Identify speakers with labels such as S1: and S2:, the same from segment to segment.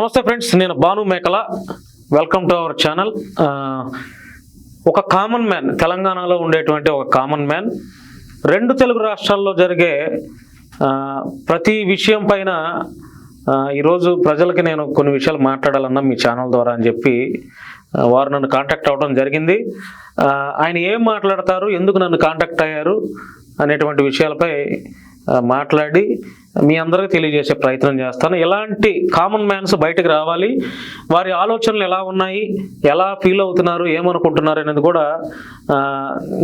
S1: నమస్తే ఫ్రెండ్స్ నేను Bhanu Mekala. Welcome to our channel ఒక కామన్ మ్యాన్ తెలంగాణలో ఉండేటువంటి ఒక కామన్ మ్యాన్ రెండు తెలుగు రాష్ట్రాల్లో జరిగే ప్రతి విషయం పైన ఈరోజు ప్రజలకి నేను కొన్ని విషయాలు మాట్లాడాలన్నా మీ ఛానల్ ద్వారా అని చెప్పి వారు నన్ను కాంటాక్ట్ అవ్వడం జరిగింది. ఆయన ఏం మాట్లాడతారు ఎందుకు నన్ను కాంటాక్ట్ అయ్యారు అనేటువంటి విషయాలపై మాట్లాడి మీ అందరికీ తెలియజేసే ప్రయత్నం చేస్తాను. ఎలాంటి కామన్ మ్యాన్స్ బయటకు రావాలి? వారి ఆలోచనలు ఎలా ఉన్నాయి? ఎలా ఫీల్ అవుతున్నారు? ఏమనుకుంటున్నారు? అనేది కూడా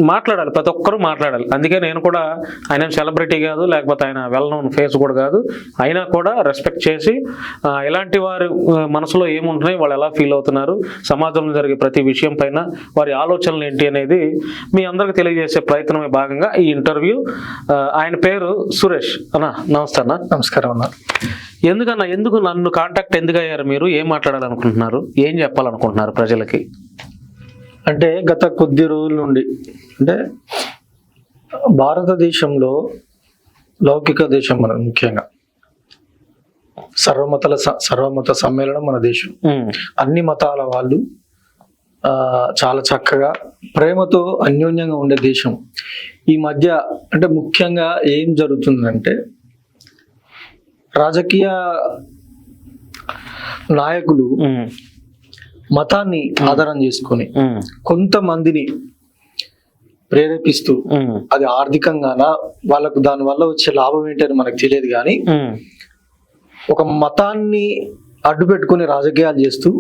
S1: మాట్లాడాలి ప్రతి ఒక్కరూ మాట్లాడాలి. అందుకే నేను కూడా ఆయన సెలబ్రిటీ కాదు లేకపోతే ఆయన వెల్ నోన్ ఫేస్ కూడా కాదు. అయినా కూడా రెస్పెక్ట్ చేసి ఆ, ఎలాంటి వారి మనసులో ఏముంటున్నాయి వాళ్ళు ఎలా ఫీల్ అవుతున్నారు సమాజంలో జరిగే ప్రతి విషయం పైన వారి ఆలోచనలు ఏంటి అనేది మీ అందరికి తెలియజేసే ప్రయత్నమే భాగంగా ఈ ఇంటర్వ్యూ ఆయన పేరు సురేష్. అన్న నమస్తే అన్న.
S2: నమస్కారం అన్న.
S1: ఎందుకన్నా ఎందుకు నన్ను కాంటాక్ట్ ఎందుకు అయ్యారు మీరు? ఏం మాట్లాడాలనుకుంటున్నారు? ఏం చెప్పాలనుకుంటున్నారు ప్రజలకి?
S2: అంటే గత కొద్ది రోజుల నుండి అంటే భారతదేశంలో లౌకిక దేశం మన ముఖ్యంగా. సర్వమతల సర్వమత సమ్మేళనం మన దేశం. అన్ని మతాల వాళ్ళు చాలా చక్కగా ప్రేమతో అన్యోన్యంగా ఉండే దేశం. ఈ మధ్య అంటే ముఖ్యంగా ఏం జరుగుతుందంటే రాజకీయ నాయకులు మతాన్ని ఆధారం చేసుకొని కొంతమందిని ప్రేరేపిస్తూ అది ఆర్థికంగానా వాళ్ళకు దాని వల్ల వచ్చే లాభం ఏంటని మనకు తెలియదు కానీ ఒక మతాన్ని అడ్డు పెట్టుకుని రాజకీయాలు చేస్తూ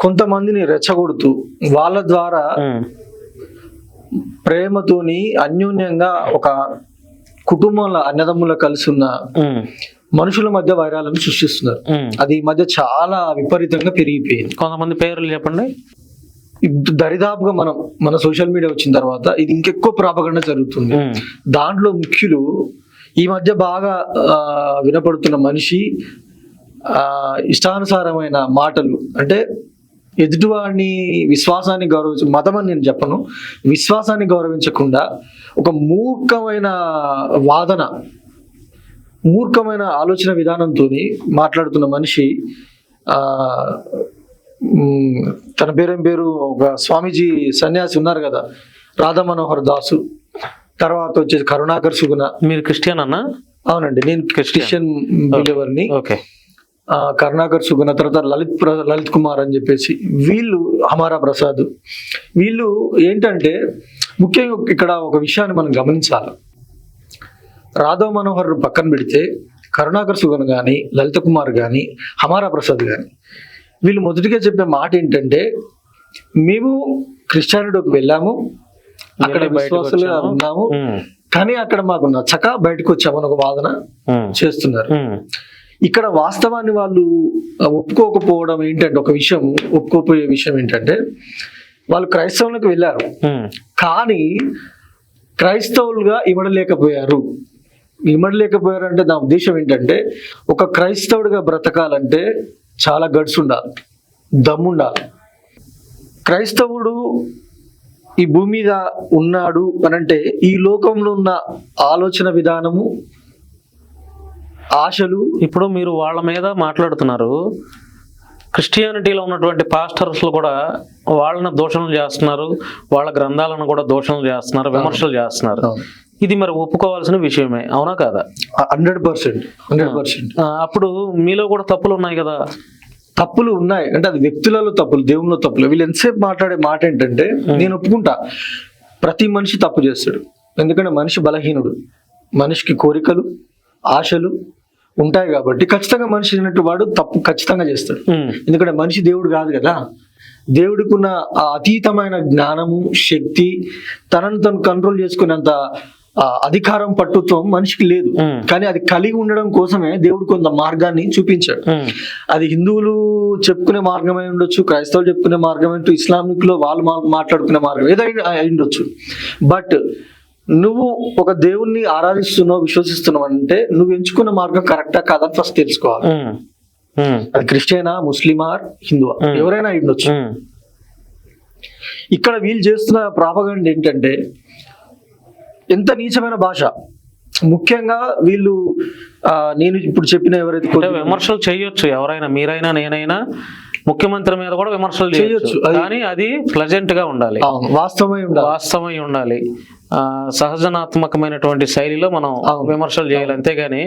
S2: కొంతమందిని రెచ్చగొడుతూ వాళ్ళ ద్వారా ప్రేమతోని అన్యోన్యంగా ఒక కుటుంబంలో అన్నదమ్ముల కలిసి ఉన్న మనుషుల మధ్య వైరాలను సృష్టిస్తున్నారు. అది ఈ మధ్య చాలా విపరీతంగా పెరిగిపోయింది.
S1: కొంతమంది పేర్లు చెప్పండి.
S2: దరిదాపుగా మనం మన సోషల్ మీడియా వచ్చిన తర్వాత ఇది ఇంకెక్కువ ప్రాపగండ జరుగుతుంది. దాంట్లో ముఖ్యులు ఈ మధ్య బాగా వినపడుతున్న మనిషి ఆ, ఇష్టానుసారమైన మాటలు. అంటే ఎదుటివాడిని విశ్వాసాన్ని గౌరవించ మతం అని నేను చెప్పను. విశ్వాసాన్ని గౌరవించకుండా ఒక మూర్ఖమైన వాదన మూర్ఖమైన ఆలోచన విధానంతో మాట్లాడుతున్న మనిషి తన పేరేం పేరు? ఒక స్వామీజీ సన్యాసి ఉన్నారు కదా రాధా మనోహర్ దాసు. తర్వాత వచ్చేసి కరుణాకర్ సుగుణ.
S1: మీరు క్రిస్టియన్ అన్నా?
S2: అవునండి నేను క్రిస్టియన్. బిలీవర్ని.
S1: ఓకే
S2: ఆ, కరుణాకర్ సుగుణ తర్వాత లలిత్ లలిత్ కుమార్ అని చెప్పేసి. వీళ్ళు హమారా ప్రసాద్. వీళ్ళు ఏంటంటే ముఖ్యంగా ఇక్కడ ఒక విషయాన్ని మనం గమనించాలి. రాధవ్ మనోహర్ పక్కన పెడితే కరుణాకర్ సుగుణ కానీ లలిత కుమార్ కానీ హమారా ప్రసాద్ కానీ వీళ్ళు మొదటిగా చెప్పే మాట ఏంటంటే మేము క్రిస్టియానిటీకి వెళ్ళాము అక్కడ విశ్వాసులుగా. ఉన్నాము కానీ అక్కడ మాకు నచ్చక బయటకు వచ్చామని ఒక వాదన చేస్తున్నారు. ఇక్కడ వాస్తవాన్ని వాళ్ళు ఒప్పుకోకపోవడం ఏంటంటే ఒక విషయం ఒప్పుకోపోయే విషయం ఏంటంటే వాళ్ళు క్రైస్తవులకు వెళ్ళారు. కానీ క్రైస్తవులుగా ఇమడలేకపోయారు ఇమడలేకపోయారు అంటే నా ఉద్దేశం ఏంటంటే ఒక క్రైస్తవుడిగా బ్రతకాలంటే చాలా గడ్స్ ఉండాలి దమ్ముండాలి క్రైస్తవుడు ఈ భూమి మీద ఉన్నాడు అనంటే ఈ లోకంలో ఉన్న ఆలోచన విధానము ఆశలు.
S1: ఇప్పుడు మీరు వాళ్ళ మీద మాట్లాడుతున్నారు. క్రిస్టియానిటీలో ఉన్నటువంటి పాస్టర్స్లు కూడా వాళ్ళని దూషణలు చేస్తున్నారు వాళ్ళ గ్రంథాలను కూడా దూషణలు చేస్తున్నారు విమర్శలు చేస్తున్నారు. ఇది మరి ఒప్పుకోవాల్సిన విషయమే అవునా కాదా?
S2: Hundred percent hundred percent.
S1: అప్పుడు మీలో కూడా తప్పులు ఉన్నాయి కదా?
S2: తప్పులు ఉన్నాయి. అంటే అది వ్యక్తులలో తప్పులు దేవునిలో తప్పులు. వీళ్ళు ఎంతసేపు మాట్లాడే మాట ఏంటంటే నేను ఒప్పుకుంటా. ప్రతి మనిషి తప్పు చేస్తాడు. ఎందుకంటే మనిషి బలహీనుడు. మనిషికి కోరికలు ఆశలు ఉంటాయి కాబట్టి ఖచ్చితంగా మనిషి అయినట్టు వాడు తప్పు ఖచ్చితంగా చేస్తాడు. ఎందుకంటే మనిషి దేవుడు కాదు కదా. దేవుడికి ఉన్న ఆ అతీతమైన జ్ఞానము శక్తి తనను తను కంట్రోల్ చేసుకునేంత అధికారం పట్టుత్వం మనిషికి లేదు. కానీ అది కలిగి ఉండడం కోసమే దేవుడు కొంత మార్గాన్ని చూపించాడు. అది హిందువులు చెప్పుకునే మార్గమై ఉండొచ్చు క్రైస్తవులు చెప్పుకునే మార్గం ఏంటో ఇస్లామిక్లో వాళ్ళు మాట్లాడుకునే మార్గం ఏదైనా అయి ఉండొచ్చు. బట్ నువ్వు ఒక దేవుణ్ణి ఆరాధిస్తున్నావు విశ్వసిస్తున్నావు అంటే నువ్వు ఎంచుకున్న మార్గం కరెక్టా కాదని ఫస్ట్ తెలుసుకోవాలి. అది క్రిస్టియనా ముస్లిమా హిందువా. ఎవరైనా అయి ఉండొచ్చు. ఇక్కడ వీళ్ళు చేస్తున్న ప్రాపగండ ఏంటంటే ఎంత నీచమైన భాష. ముఖ్యంగా వీళ్ళు నేను ఇప్పుడు చెప్పిన ఎవరైతే
S1: విమర్శలు చేయొచ్చు ఎవరైనా మీరైనా నేనైనా ముఖ్యమంత్రి మీద కూడా విమర్శలు చేయొచ్చు. కానీ అది ప్లెజెంట్గా ఉండాలి.
S2: వాస్తవమై ఉండాలి.
S1: వాస్తవమై ఉండాలి. సహజనాత్మకమైనటువంటి శైలిలో మనం. విమర్శలు చేయాలి. అంతేగాని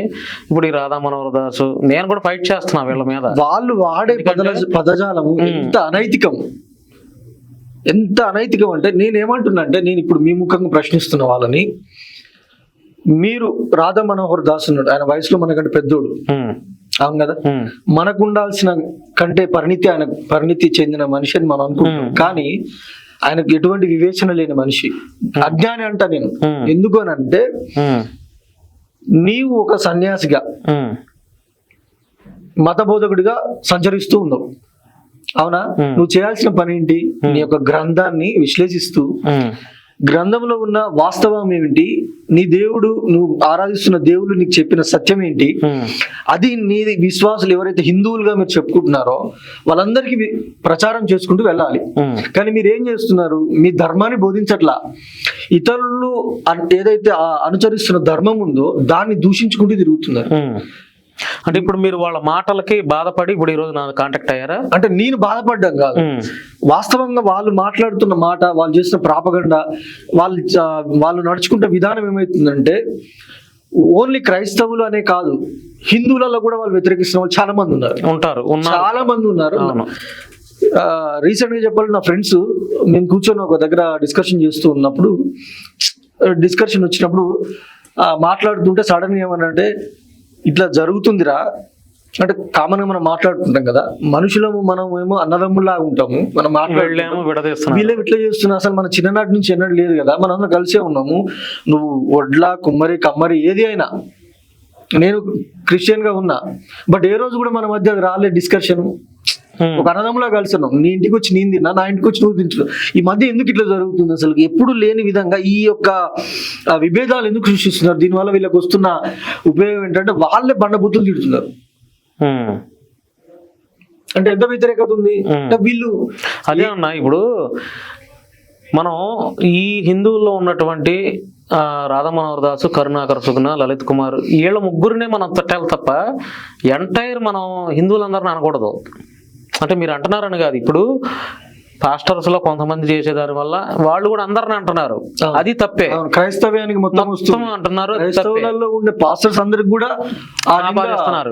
S1: ఇప్పుడు ఈ రాధా మనోహర్ దాసు నేను కూడా ఫైట్ చేస్తున్నా వీళ్ళ మీద.
S2: వాళ్ళు వాడే పదల పదజాలము ఎంత అనైతికం. ఎంత అనైతికం అంటే నేనేమంటున్నా అంటే నేను ఇప్పుడు మీ ముఖంగా ప్రశ్నిస్తున్న వాళ్ళని మీరు రాధా మనోహర్ దాస్ ఉన్నాడు ఆయన వయసులో మనకంటే పెద్దోడు. అవును కదా? మనకు ఉండాల్సిన కంటే పరిణితి ఆయన పరిణితి చెందిన మనిషి అని మనం అనుకుంటాం
S1: Hmm.
S2: కానీ ఆయనకు ఎటువంటి వివేచన లేని మనిషి. అజ్ఞాని అంట నేను. ఎందుకు అని అంటే నీవు ఒక సన్యాసిగా
S1: ఉమ్,
S2: మత బోధకుడిగా సంచరిస్తూ ఉన్నావు. అవునా. నువ్వు చేయాల్సిన పని ఏంటి? నీ యొక్క గ్రంథాన్ని విశ్లేషిస్తూ గ్రంథంలో ఉన్న వాస్తవం ఏమిటి? నీ దేవుడు నువ్వు ఆరాధిస్తున్న దేవుడు నీకు చెప్పిన సత్యం ఏంటి? అది నీ విశ్వాసులు ఎవరైతే హిందువులుగా మీరు చెప్పుకుంటున్నారో వాళ్ళందరికీ ప్రచారం చేసుకుంటూ వెళ్ళాలి. కానీ మీరు ఏం చేస్తున్నారు? మీ ధర్మాన్ని బోధించట్లా. ఇతరులు ఏదైతే ఆ అనుసరిస్తున్న ధర్మం ఉందో దాన్ని దూషించుకుంటూ తిరుగుతున్నారు.
S1: అంటే ఇప్పుడు మీరు వాళ్ళ మాటలకి బాధపడి ఇప్పుడు ఈ రోజు నా కాంటాక్ట్ అయ్యారా?
S2: అంటే నేను బాధపడ్డం కాదు. వాస్తవంగా వాళ్ళు మాట్లాడుతున్న మాట వాళ్ళు చేస్తున్న ప్రాపగండ వాళ్ళు వాళ్ళు నడుచుకుంటే విధానం ఏమవుతుందంటే ఓన్లీ క్రైస్తవులు అనే కాదు హిందువులలో కూడా వాళ్ళు వ్యతిరేకిస్తున్న వాళ్ళు చాలా మంది ఉన్నారు.
S1: ఉంటారు
S2: చాలా మంది ఉన్నారు. రీసెంట్గా చెప్పాలి నా ఫ్రెండ్స్ మేము కూర్చొని ఒక దగ్గర డిస్కషన్ చేస్తూ ఉన్నప్పుడు డిస్కషన్ వచ్చినప్పుడు ఆ, మాట్లాడుతుంటే సడన్గా ఏమనంటే ఇట్లా జరుగుతుందిరా. అంటే కామన్గా మనం మాట్లాడుకుంటాం కదా. మనుషులము మనం ఏమో అన్నదమ్ముల్లా ఉంటాము. మనం మాట్లాడలేము వీళ్ళే ఇట్లా చేస్తున్నా? అసలు మన చిన్ననాటి నుంచి ఎన్నడూ లేదు కదా. మనం అందరం కలిసే ఉన్నాము. నువ్వు వడ్ల కుమ్మరి కమ్మరి ఏది అయినా. నేను క్రిస్టియన్గా ఉన్నా. బట్ ఏ రోజు కూడా మన మధ్య అది రాలే డిస్కషన్ ఒక అన్నదమ్ములా కలిసి ఉన్నాం నీ ఇంటికి వచ్చి నేను తిన్నా నా ఇంటికి వచ్చి నువ్వు తింటున్నావు. ఈ మధ్య ఎందుకు ఇట్లా జరుగుతుంది అసలు? ఎప్పుడు లేని విధంగా ఈ యొక్క విభేదాలు ఎందుకు సృష్టిస్తున్నారు? దీనివల్ల వీళ్ళకి వస్తున్న ఉపయోగం ఏంటంటే వాళ్ళే బండబుద్ధులు తిడుతున్నారు. అంటే ఎంత వ్యతిరేకత ఉంది? అంటే వీళ్ళు
S1: అదే అన్న ఇప్పుడు మనం ఈ హిందువుల్లో ఉన్నటువంటి ఆ, రాధామనోహర్ దాసు కరుణాకర్ సుగుణ లలిత్ కుమార్ వీళ్ళ ముగ్గురినే మనం తట్టాలి తప్ప ఎంటైర్ మనం హిందువులందరిని అనకూడదు. అంటే మీరు అంటున్నారని కాదు. ఇప్పుడు పాస్టర్స్లో కొంతమంది చేసేదాని వల్ల వాళ్ళు కూడా అందరిని అంటున్నారు. అది తప్పే.
S2: క్రైస్తవ్యానికి మొత్తం
S1: అంటున్నారు
S2: ఉండే పాస్టర్స్ అందరికి కూడా
S1: ఆపాదిస్తున్నారు.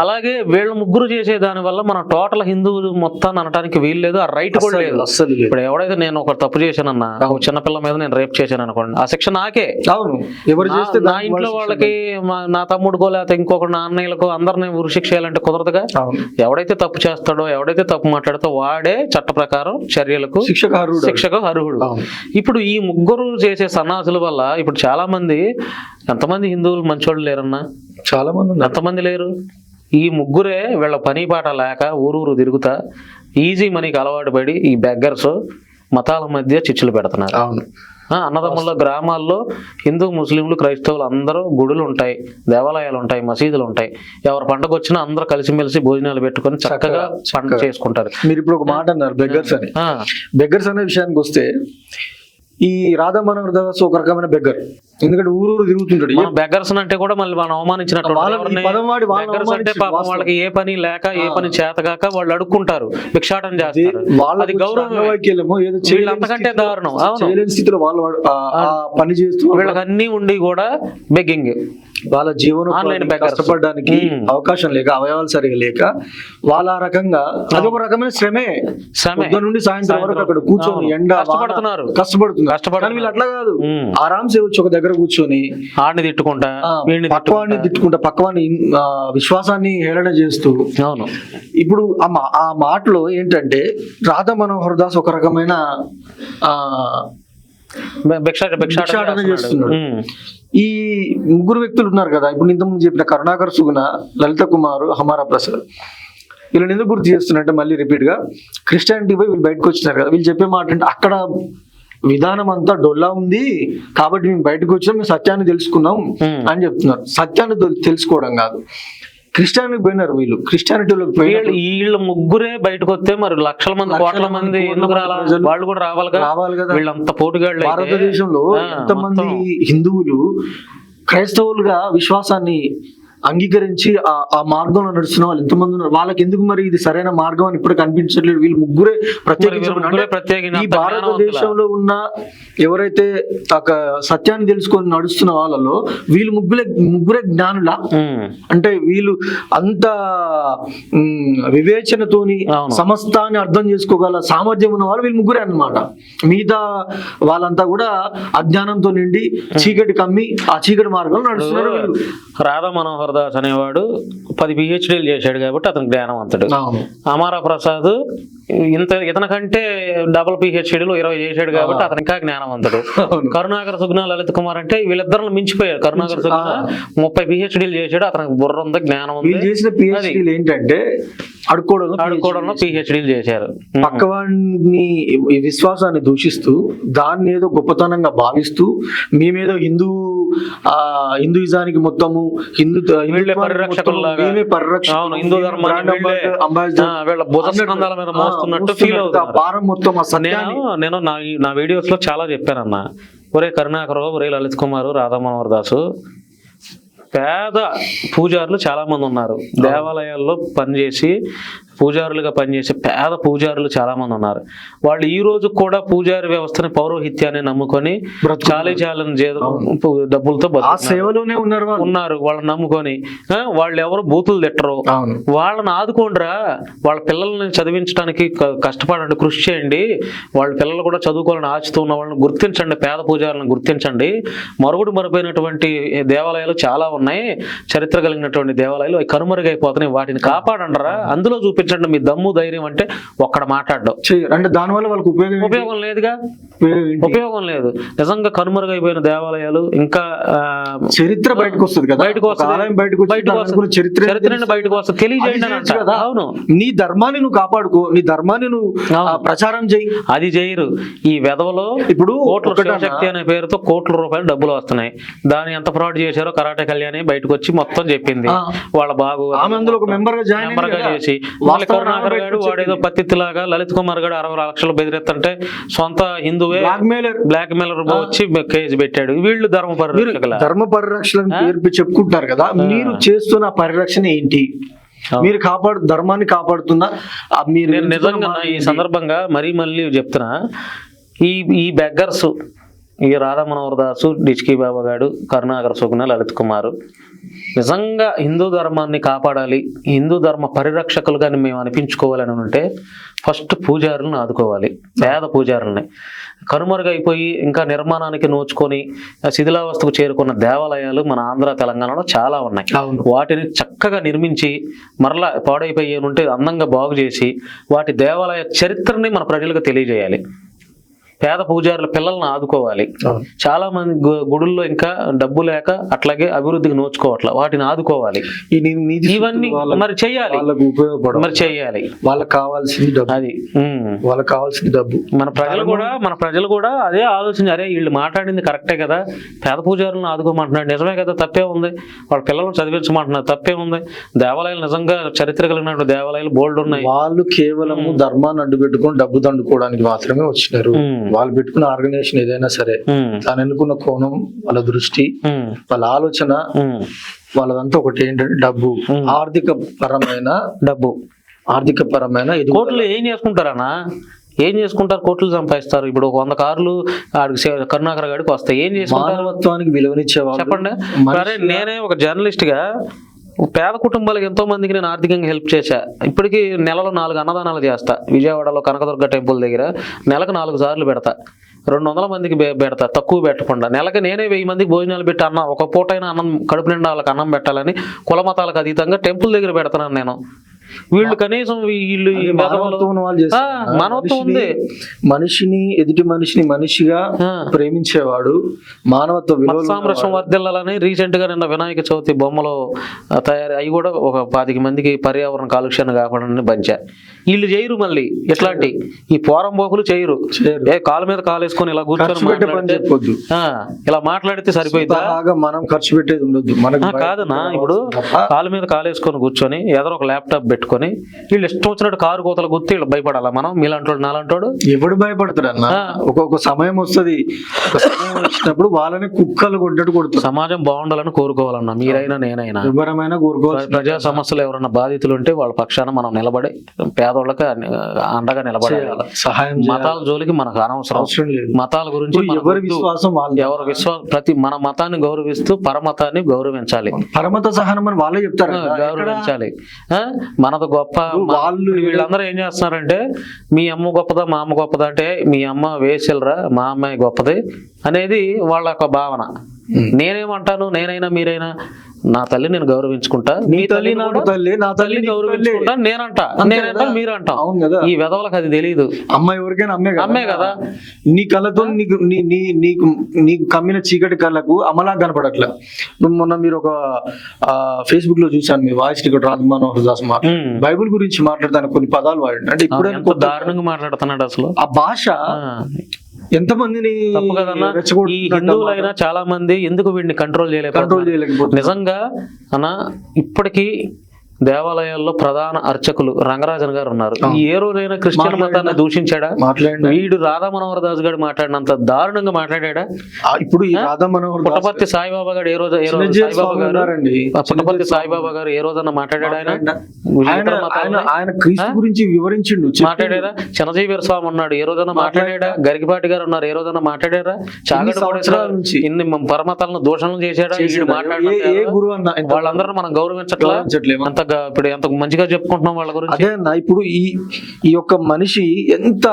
S1: అలాగే వీళ్ళ ముగ్గురు చేసే దాని వల్ల మనం టోటల్ హిందువులు మొత్తాన్ని అనడానికి వీలు లేదు ఆ రైట్ కూడా లేదు. ఇప్పుడు ఎవడైతే నేను ఒక తప్పు చేశానన్నా ఒక చిన్నపిల్ల మీద నేను రేప్ చేశాను అనుకోండి ఆ శిక్ష నాకే.
S2: అవును. ఎవరు చేస్తే
S1: నా ఇంట్లో
S2: వాళ్ళ
S1: వాళ్ళకి మా- నా తమ్ముడుకో లేకపోతే ఇంకొక నా అన్నయ్యలకు అందరిని ఉరిశిక్ష చేయాలంటే కుదరదుగా?
S2: శిక్ష.
S1: ఎవడైతే తప్పు చేస్తాడో ఎవడైతే తప్పు మాట్లాడితే వాడే చట్ట ప్రకారం చర్యలకు
S2: శిక్షకు అర్హుడు
S1: శిక్షకు అర్హుడు.
S2: అవును.
S1: ఇప్పుడు ఈ ముగ్గురు చేసే సన్నాసుల వల్ల ఇప్పుడు చాలా మంది ఎంతమంది హిందువులు మంచోళ్ళు లేరన్నా?
S2: చాలా మంది
S1: ఎంతమంది లేరు? ఈ ముగ్గురే వీళ్ళ పని పాట లేక ఊరూరు తిరుగుతా ఈజీ మనీకి అలవాటు పడి ఈ బెగ్గర్స్ మతాల మధ్య చిచ్చులు పెడుతున్నారు.
S2: అవును.
S1: అన్నదమ్ముల గ్రామాల్లో హిందూ ముస్లింలు క్రైస్తవులు అందరూ గుడులు ఉంటాయి దేవాలయాలు ఉంటాయి మసీదులు ఉంటాయి ఎవరి పండగ వచ్చినా అందరూ కలిసిమెలిసి భోజనాలు పెట్టుకొని చక్కగా పండుగ చేసుకుంటారు.
S2: మీరు ఇప్పుడు ఒక మాట అన్నారు బెగ్గర్స్ అని. బెగ్గర్స్ అనే విషయానికి వస్తే ఈ రాధా మనోహర్ దాస్ ఒక రకమైన బెగ్గర్. ఎందుకంటే ఊరూరు తిరుగుతుంటాడు.
S1: మనం బెగ్గర్స్ అంటే కూడా మళ్ళీ మనం అవమానించినట్టు అంటే పాపం. వాళ్ళకి ఏ పని లేక ఏ పని చేతగాక వాళ్ళు అడుక్కుంటారు భిక్షాటం చేస్తారు.
S2: వాళ్ళ
S1: అది గౌరవం. వీళ్ళు అంతకంటే దారుణం. అవును.
S2: పని చేస్తూ
S1: వీళ్ళకి అన్ని ఉండి కూడా బెగ్గింగ్
S2: వాళ్ళ
S1: beggars.
S2: కష్టపడడానికి
S1: మ్మ్.
S2: అవకాశం లేక అవయవాలు సరిగా లేక వాళ్ళ రకంగా అది ఒక రకమైన శ్రమే నుండి సాయంత్రం వరకు అక్కడ కూర్చొని. ఎండ
S1: కష్టపడుతున్నారు.
S2: కష్టపడుతున్నారు
S1: కష్టపడుతున్నారు.
S2: కానీ వీళ్ళు అట్లా కాదు
S1: మ్మ్.
S2: ఆరాంసే వచ్చి ఒక దగ్గర కూర్చొని
S1: ఆడిని తిట్టుకుంటా
S2: పక్కవాడిని
S1: తిట్టుకుంటా
S2: పక్కవాడిని విశ్వాసాన్ని హేళన చేస్తూ
S1: అవును
S2: ఇప్పుడు ఆ మాటలో ఏంటంటే రాధా మనోహర్ దాస్ ఒక రకమైన
S1: భిక్షాటన చేస్తున్నాడు.
S2: ఈ ముగ్గురు వ్యక్తులు ఉన్నారు కదా ఇప్పుడు ఇంతకుముందు చెప్పిన కరుణాకర్ సుగుణ లలిత కుమార్ హమారా ప్రసాద్. వీళ్ళని ఎందుకు గుర్తు చేస్తున్నట్టే మళ్ళీ రిపీట్గా క్రిస్టియానిటీ పోయి వీళ్ళు బయటకు వచ్చినారు కదా వీళ్ళు చెప్పే మాట అంటే అక్కడ విధానం అంతా డొల్లా ఉంది కాబట్టి మేము బయటకు వచ్చినాం మేము సత్యాన్ని తెలుసుకున్నాం. అని చెప్తున్నారు. సత్యాన్ని తెల్- తెలుసుకోవడం కాదు. క్రిస్టియానిటీ పోయినారు వీళ్ళు. క్రిస్టియానిటీలోకి
S1: వీళ్ళు
S2: పోయిన
S1: వీళ్ళు ముగ్గురే బయటకు వస్తే మరి లక్షల మంది కోట్ల
S2: మంది,
S1: ఎందుకు
S2: ప్రజలు
S1: వాళ్ళు కూడా రావాలిగా
S2: రావాలి కదా.
S1: వీళ్ళంత పోటుగాళ్ళు
S2: భారతదేశంలో ఎంతమంది. హిందువులు క్రైస్తవులుగా విశ్వాసాన్ని అంగీకరించి ఆ ఆ మార్గంలో నడుస్తున్న వాళ్ళు ఎంతమంది ఉన్నారు? వాళ్ళకి ఎందుకు మరి ఇది సరైన మార్గం అని ఇప్పుడు కనిపించట్లేదు? వీళ్ళు ముగ్గురే ప్రత్యేకించి ఈ భారతదేశంలో ఉన్న ఎవరైతే సత్యాన్ని తెలుసుకొని నడుస్తున్న వాళ్ళలో వీళ్ళు ముగ్గురే ముగ్గురే జ్ఞానులా. అంటే వీళ్ళు అంత వివేచనతోని. సమస్తాన్ని అర్థం చేసుకోగల సామర్థ్యం ఉన్న వాళ్ళు వీళ్ళు ముగ్గురే అన్నమాట. మిగతా వాళ్ళంతా కూడా అజ్ఞానంతో నిండి చీకటి కమ్మి ఆ చీకటి మార్గంలో నడుస్తున్నారు
S1: రాధా మనోహర్ దాస్ అనేవాడు పది పిహెచ్డీలు చేశాడు కాబట్టి అతను జ్ఞానవంతుడు అమారా ప్రసాద్ ఇంత ఇతనికంటే డబుల్ పిహెచ్డీలు ఇరవై చేశాడు కాబట్టి అతను ఇంకా జ్ఞానవంతుడు కరుణాకర్ సుగ్నా లలిత్ కుమార్ అంటే వీళ్ళిద్దరిని మించిపోయాడు కరుణాకర్ సుగ్నా ముప్పై పిహెచ్డీలు చేశాడు అతనికి బుర్ర ఉంది జ్ఞానం ఉంది.
S2: చేసిన పిహెచ్డీలు ఏంటంటే
S1: ఆడుకోవడంలో పిహెచ్డీలు చేశారు.
S2: పక్కవాడిని విశ్వాసాన్ని దూషిస్తూ దాన్ని ఏదో గొప్పతనంగా భావిస్తూ మేమేదో హిందూ ఆ హిందూయిజానికి మొత్తము హిందూ. భారం మొత్తం
S1: నేను నా నా వీడియోస్లో చాలా చెప్పానన్న. ఒరే కరుణాకర్ ఒరే లలిత్ కుమార్ రాధా మనోహర్ దాసు పేద పూజారులు చాలా మంది ఉన్నారు. దేవాలయాల్లో పనిచేసి పూజారులుగా పనిచేసే పేద పూజారులు చాలా మంది ఉన్నారు. వాళ్ళు ఈ రోజు కూడా పూజారి వ్యవస్థని పౌరోహిత్యాన్ని నమ్ముకొని. చాలీ చాలని డబ్బులతో.
S2: సేవలోనే ఉన్నారు
S1: ఉన్నారు వాళ్ళని నమ్ముకొని. వాళ్ళు ఎవరు బూతులు తిట్టరు. వాళ్ళని ఆదుకోండిరా. వాళ్ళ పిల్లల్ని చదివించడానికి కష్టపడండి కృషి చేయండి. వాళ్ళ పిల్లలు కూడా చదువుకోవాలని ఆశతో ఉన్న వాళ్ళని గుర్తించండి పేద పూజారులను గుర్తించండి. మరుగుడు మరిపోయినటువంటి దేవాలయాలు చాలా ఉన్నాయి. చరిత్ర కలిగినటువంటి దేవాలయాలు అవి కనుమరుగైపోతున్నాయి. వాటిని కాపాడండిరా. అందులో చూపించండి మీ దమ్ము ధైర్యం అంటే ఒక్కడ మాట్లాడడం.
S2: అంటే దానివల్ల వాళ్ళకి ఉపయోగం?
S1: ఉపయోగం లేదుగా
S2: ఉపయోగం
S1: లేదు నిజంగా కనుమరుగైపోయిన దేవాలయాలు ఇంకా
S2: చరిత్ర బయటకు వస్తుంది కదా
S1: బయటకు వస్తుంది.
S2: బయటకు
S1: బయటకు
S2: చరిత్ర తెలుస్తుంది.
S1: బయటకు వస్తుంది తెలియజేయండి.
S2: కదా.
S1: అవును
S2: నీ ధర్మాన్ని నువ్వు కాపాడుకో నీ ధర్మాన్ని నువ్వు ప్రచారం చేయి
S1: అది చేయరు ఈ వెధవలో
S2: ఇప్పుడు
S1: కోట్ల శివశక్తి అనే పేరుతో కోట్ల రూపాయలు డబ్బులు వస్తున్నాయి దాన్ని ఎంత ఫ్రాడ్ చేశారో కరాటే కళ్యాణి బయటకు వచ్చి మొత్తం చెప్పింది. వాళ్ళ బాగు
S2: ఆమె అందులో ఒక
S1: మెంబర్గా
S2: కదా.
S1: చేసి కరుణాకర్ గారు వాడేదో పత్తిలాగా లలిత్ కుమార్ గారు అరవై లక్షలు బెదిరెత్తంటే సొంత హిందువే బ్లాక్ మెయిలర్. వచ్చి కేసు పెట్టాడు. వీళ్ళు ధర్మ పరిరక్షకుల?
S2: ధర్మ పరిరక్షణ పేరు చెప్పుకుంటున్నారు కదా మీరు చేస్తున్న పరిరక్షణ ఏంటి. మీరు కాపాడు ధర్మాన్ని కాపాడుతుందా? ఆ, మీరు
S1: నిజంగా ఈ? సందర్భంగా మరీ మళ్ళీ చెప్తున్నా. ఈ ఈ బెగ్గర్స్ ఈ రాధా మనోహర్ దాసు డిచ్కి బాబా గారు కరుణాకర్ సుగుణ లలిత్ కుమార్ నిజంగా హిందూ ధర్మాన్ని కాపాడాలి హిందూ ధర్మ పరిరక్షకులుగా మేము అనిపించుకోవాలని ఉంటే ఫస్ట్ పూజారులను ఆదుకోవాలి పేద పూజారుల్ని. కనుమరుగైపోయి ఇంకా నిర్మాణానికి నోచుకొని శిథిలావస్థకు చేరుకున్న దేవాలయాలు మన ఆంధ్ర తెలంగాణలో చాలా ఉన్నాయి. వాటిని చక్కగా నిర్మించి మరలా పాడైపోయి ఉంటే అందంగా బాగు చేసి వాటి దేవాలయ చరిత్రని మన ప్రజలకు తెలియజేయాలి. పేద పూజారుల పిల్లల్ని ఆదుకోవాలి. చాలా మంది గుడుల్లో ఇంకా డబ్బు లేక అట్లాగే అభివృద్ధికి నోచుకోవట్ల వాటిని ఆదుకోవాలి. ఇవన్నీ మరి చెయ్యాలి మరి చెయ్యాలి
S2: వాళ్ళకి కావాల్సింది డబ్బు.
S1: అది.
S2: వాళ్ళకి కావాల్సింది డబ్బు.
S1: మన ప్రజలు కూడా మన ప్రజలు కూడా అదే ఆలోచన. అరే వీళ్ళు మాట్లాడింది కరెక్టే కదా. పేద పూజారులను ఆదుకోమంటున్నాడు. నిజమే కదా తప్పే ఉంది. వాళ్ళ పిల్లలను చదివించమంటున్నారు. తప్పే ఉంది. దేవాలయాలు నిజంగా చరిత్ర కలిగినటువంటి దేవాలయాలు బోల్డ్ ఉన్నాయి.
S2: వాళ్ళు కేవలము ధర్మాన్ని అడ్డు పెట్టుకొని డబ్బు దండుకోవడానికి మాత్రమే వచ్చినారు. వాళ్ళు పెట్టుకున్న ఆర్గనైజేషన్ ఏదైనా సరే. తాను ఎన్నుకున్న కోణం వాళ్ళ దృష్టి. వాళ్ళ ఆలోచన. వాళ్ళదంతా ఒకటి ఏంటంటే డబ్బు. ఆర్థిక పరమైన
S1: డబ్బు.
S2: ఆర్థిక పరమైన ఇది
S1: కోట్లు ఏం చేసుకుంటారన్నా ఏం చేసుకుంటారు? కోట్లు సంపాదిస్తారు. ఇప్పుడు ఒక వంద కార్లు కరుణాకర్ గాడికి వస్తాయి. ఏం చేసుకుంటారు?
S2: మానవత్వానికి
S1: చెప్పండి. సరే నేనే ఒక జర్నలిస్ట్గా పేద కుటుంబాలకు ఎంతో మందికి నేను ఆర్థికంగా హెల్ప్ చేశా. ఇప్పటికీ నెలలో నాలుగు అన్నదానాలు చేస్తా. విజయవాడలో కనకదుర్గ టెంపుల్ దగ్గర నెలకు నాలుగు సార్లు పెడతా. రెండు వందల మందికి పెడతా తక్కువ పెట్టకుండా. నెలకి నేనే వెయ్యి మందికి భోజనాలు పెట్టి అన్న ఒక పూటైనా అన్నం కడుపు నిండా వాళ్ళకి అన్నం పెట్టాలని కుల మతాలకు అతీతంగా టెంపుల్ దగ్గర పెడతాను నేను. వీళ్ళు కనీసం వీళ్ళు
S2: మానవత్వం
S1: ఉంది.
S2: మనిషిని- ఎదుటి మనిషిని మనిషిగా. ప్రేమించేవాడు మానవత్వ
S1: సామరస్యం వర్ధిల్లాలని రీసెంట్గా నిన్న వినాయక చవితి బొమ్మలు తయారు అవి కూడా ఒక పాతిక మందికి పర్యావరణ కాలుష్యాన్ని కాకుండా పంచా వీళ్ళు చేయరు మళ్ళీ. ఇట్లాంటి ఈ పోరం పోకులు చేయరు. ఏ కాలు మీద కాలు వేసుకొని ఇలా కూర్చొని ఇలా మాట్లాడితే సరిపోయిందా
S2: బాగా మనం ఖర్చు పెట్టేది
S1: ఆ, కాదన్నా ఇప్పుడు కాలు మీద కాలు వేసుకొని కూర్చొని ఎదరో ఒక ల్యాప్టాప్ పెట్టుకొని వీళ్ళు ఇష్టం వచ్చినట్టు కారు కోతలు గుర్తి వీళ్ళు భయపడాలా మనం మీలాంటోడు నాలంటోడు
S2: ఎవడు భయపడతాడు అన్న. ఒక్కొక్క సమయం వస్తది వచ్చినప్పుడు వాళ్ళని కుక్కలు కొట్టట్టు కొడుతారు
S1: సమాజం బాగుండాలని కోరుకోవాలన్నా మీరైనా నేనైనా
S2: ఎవరమైనా కోరుకోవాలి
S1: ప్రజా సమస్యలు ఎవరైనా బాధితులు ఉంటే వాళ్ళ పక్షాన మనం నిలబడి పేదోళ్ళకి అండగా నిలబడాలి
S2: చేయాలి. సహాయం.
S1: మతాల జోలికి మనకు అనవసరం
S2: అవసరం లేదు
S1: మతాల గురించి
S2: ఎవరి. విశ్వాసం వాళ్ళు
S1: ఎవరి విశ్వాసం ప్రతి మన మతాన్ని గౌరవిస్తూ పరమతాన్ని గౌరవించాలి
S2: పరమత సహనం అని వాళ్ళే చెప్తారు?
S1: గౌరవించాలి? మనది గొప్ప
S2: వాళ్ళు
S1: వీళ్ళందరూ ఏం చేస్తున్నారంటే మీ అమ్మ గొప్పదా మా అమ్మ గొప్పదా అంటే మీ అమ్మ వేసిలరా మా అమ్మాయి గొప్పది అనేది వాళ్ళ యొక్క భావన. నేనేమంటాను నేనైనా మీరైనా నా తల్లి నేను గౌరవించుకుంటా
S2: నీ తల్లి నాకు తల్లి నా తల్లి
S1: గౌరవించుకుంటా. నేనంట నేనంటా? మీరు అంటాం
S2: అవును కదా
S1: ఈ వెధవలకు అది తెలియదు
S2: అమ్మ ఎవరికైనా అమ్మే కదా
S1: అమ్మే కదా.
S2: నీ కళ్ళతో నీకు నీ నీకు నీకు కమ్మిన చీకటి కళ్ళకు అమలా కనపడట్లే మొన్న మీరు ఒక ఫేస్బుక్లో చూసాను మీ వాయిస్ టికెట్ రాజమనోహర్ దాస్ మాట
S1: ఉమ్.
S2: బైబిల్ గురించి మాట్లాడతాను కొన్ని పదాలు వాడండి అంటే ఇప్పుడు
S1: దారుణంగా మాట్లాడుతున్నాడు అసలు
S2: ఆ భాష. ఎంతమందిని
S1: హిందువులైనా చాలా మంది ఎందుకు వీడిని కంట్రోల్
S2: కంట్రోల్
S1: చేయలేకపోతున్నారు
S2: చేయలేకపోతున్నారు.
S1: నిజంగా అన్న ఇప్పటికీ దేవాలయాల్లో ప్రధాన అర్చకులు రంగరాజన్ గారు ఉన్నారు. ఏ రోజైనా క్రిస్టియన్? మతాన్ని దూషించాడా? వీడు రాధా మనోహర్ దాస్ గారు మాట్లాడినంత దారుణంగా మాట్లాడాడా?
S2: ఆ, ఇప్పుడు రాధా మనోహర్
S1: పుట్టపర్తి సాయిబాబా గారు ఏ రోజు ఏ రోజు
S2: చిన్నజీవి
S1: సాయిబాబా గారు? పుట్టపర్తి సాయిబాబా గారు ఏ రోజన్నా మాట్లాడాడు ఆయన?
S2: ఆయన క్రీస్తు గురించి వివరించిండు.
S1: మాట్లాడారా చిన్నజీవి స్వామి ఉన్నాడు. ఏ రోజన్నా మాట్లాడాడా? గరికిపాటి గారు ఉన్నారు. ఏ రోజన్నా మాట్లాడారా? చాగడ. ఇన్ని పరమతాలను దూషణలు చేశాడా?
S2: ఎంత
S1: వాళ్ళందరూ మనం గౌరవించట్లా?
S2: గౌరవించట్లేమా?
S1: అంత గా- ఇప్పుడు ఎంత మంచిగా చెప్పుకుంటున్నాం వాళ్ళ గురించి?
S2: అదే అన్న ఇప్పుడు ఈ ఈ యొక్క మనిషి ఎంత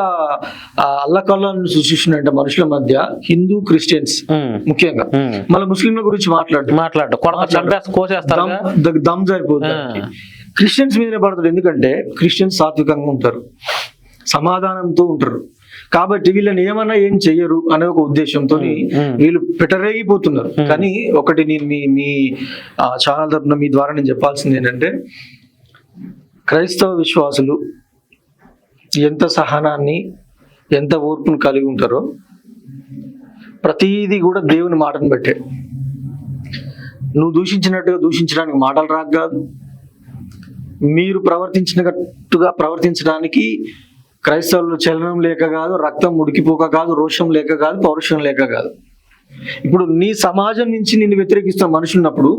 S2: ఆ, అల్లకల్లను సృష్టించినంటే మనుషుల మధ్య హిందూ క్రిస్టియన్స్ ముఖ్యంగా. మళ్ళీ ముస్లింల గురించి మాట్లాడు.
S1: మాట్లాడు. కోసేస్తారు
S2: దమ్ సరిపోతుంది. క్రిస్టియన్స్ మీదనే పడతాడు ఎందుకంటే క్రిస్టియన్స్ సాత్వికంగా ఉంటారు. సమాధానంతో ఉంటారు. కాబట్టి వీళ్ళని ఏమన్నా ఏం చెయ్యరు అనే ఒక ఉద్దేశంతో. వీళ్ళు పెట్టరేగిపోతున్నారు. కానీ ఒకటి నేను మీ మీ ఛానల్ తరపున మీ ద్వారా నేను చెప్పాల్సింది ఏంటంటే క్రైస్తవ విశ్వాసులు ఎంత సహనాన్ని ఎంత ఓర్పును కలిగి ఉంటారో ప్రతిదీ కూడా దేవుని మాటను పెట్టే నువ్వు దూషించినట్టుగా దూషించడానికి మాటలు రాక కాదు. మీరు ప్రవర్తించినట్టుగా ప్రవర్తించడానికి క్రైస్తవులు చలనం లేక కాదు రక్తం ఉడికిపోక కాదు రోషం లేక కాదు పౌరుషం లేక కాదు. ఇప్పుడు నీ సమాజం నుంచి నిన్ను వ్యతిరేకిస్తున్న మనుషులు ఉన్నప్పుడు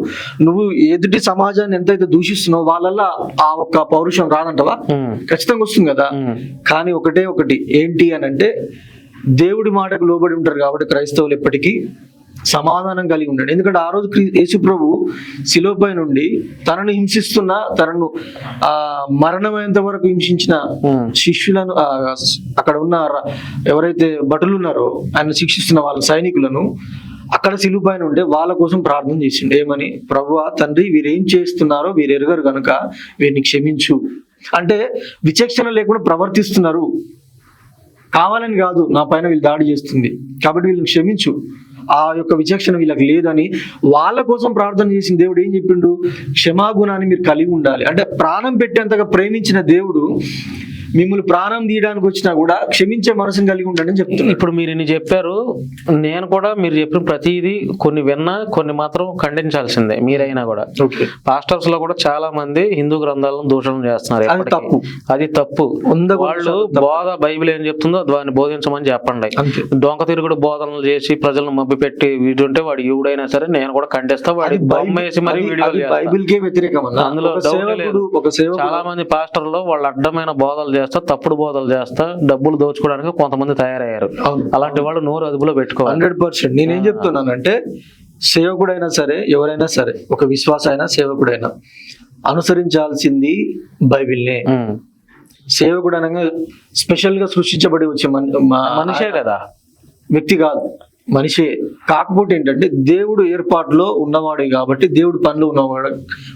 S2: నువ్వు ఎదుటి సమాజాన్ని ఎంతైతే దూషిస్తున్నావు వాళ్ళల్లో ఆ ఒక్క పౌరుషం రాదంటవా? ఖచ్చితంగా వస్తుంది కదా? కానీ ఒకటే ఒకటి ఏంటి అని అంటే దేవుడి మాటకు లోబడి ఉంటారు కాబట్టి క్రైస్తవులు ఎప్పటికీ సమాధానం కలిగి ఉండండి. ఎందుకంటే ఆ రోజు యేసు ప్రభు శిలోపై నుండి తనను హింసిస్తున్న తనను ఆ మరణమైనంత వరకు హింసించిన. శిష్యులను అక్కడ ఉన్న ఎవరైతే భటులు ఉన్నారో ఆయన శిక్షిస్తున్న వాళ్ళ సైనికులను అక్కడ సిలుపైన ఉండే వాళ్ళ కోసం ప్రార్థన చేసిండు. ఏమని? ప్రభు తండ్రి వీరేం చేస్తున్నారో వీరు ఎరగరు గనుక వీరిని క్షమించు. అంటే విచక్షణ లేకుండా ప్రవర్తిస్తున్నారు. కావాలని కాదు నా పైన వీళ్ళు దాడి చేస్తుంది. కాబట్టి వీళ్ళని క్షమించు. ఆ యొక్క విచక్షణ వీళ్ళకి లేదని వాళ్ళ కోసం ప్రార్థన చేసిన దేవుడు ఏం చెప్పిండు? క్షమాగుణాన్ని మీరు కలిగి ఉండాలి. అంటే ప్రాణం పెట్టేంతగా ప్రేమించిన దేవుడు మిమ్మల్ని ప్రాణం తీయడానికి వచ్చినా కూడా క్షమించే మనసుని కలిగి ఉండండి అని చెప్తున్నాడు
S1: ఇప్పుడు మీరు ఇన్ని చెప్పారు నేను కూడా మీరు చెప్పిన ప్రతిదీ కొన్ని విన్నా కొన్ని మాత్రం ఖండించాల్సిందే మీరైనా కూడా. పాస్టర్స్లో కూడా చాలా మంది హిందూ గ్రంథాలను దూషణం చేస్తున్నారు
S2: అది. తప్పు.
S1: అది తప్పు. వాళ్ళు బోధ బైబిల్ ఏం చెప్తుందో దాన్ని బోధించమని చెప్పండి. దొంగ తిరుగుడు బోధనలు చేసి ప్రజలను మభ్య పెట్టి వీడుంటే వాడు ఎవడైనా సరే నేను కూడా ఖండిస్తా వాడి బొమ్మ వేసి మరి
S2: అది
S1: చేస్తా.
S2: బైబిల్కే వ్యతిరేకం
S1: అందులో
S2: ఒక
S1: చాలా మంది పాస్టర్లు వాళ్ళు అడ్డమైన బోధలు చేస్తా తప్పుడు బోధలు చేస్తా డబ్బులు దోచుకోవడానికి కొంతమంది తయారయ్యారు. అలాంటి వాళ్ళు నోరు అదుపులో పెట్టుకోవాలి.
S2: Hundred percent. నేనేం చెప్తున్నానంటే సేవకుడైనా సరే ఎవరైనా సరే ఒక విశ్వాస అయినా సేవకుడైనా అనుసరించాల్సింది బైబిల్నే. సేవకుడు అనగా స్పెషల్గా సృష్టించబడి వచ్చే
S1: మనిషే కదా.
S2: వ్యక్తి కాదు. మనిషే కాకపోతే ఏంటంటే దేవుడు ఏర్పాటులో ఉన్నవాడే కాబట్టి దేవుడు పనులు ఉన్నవాడు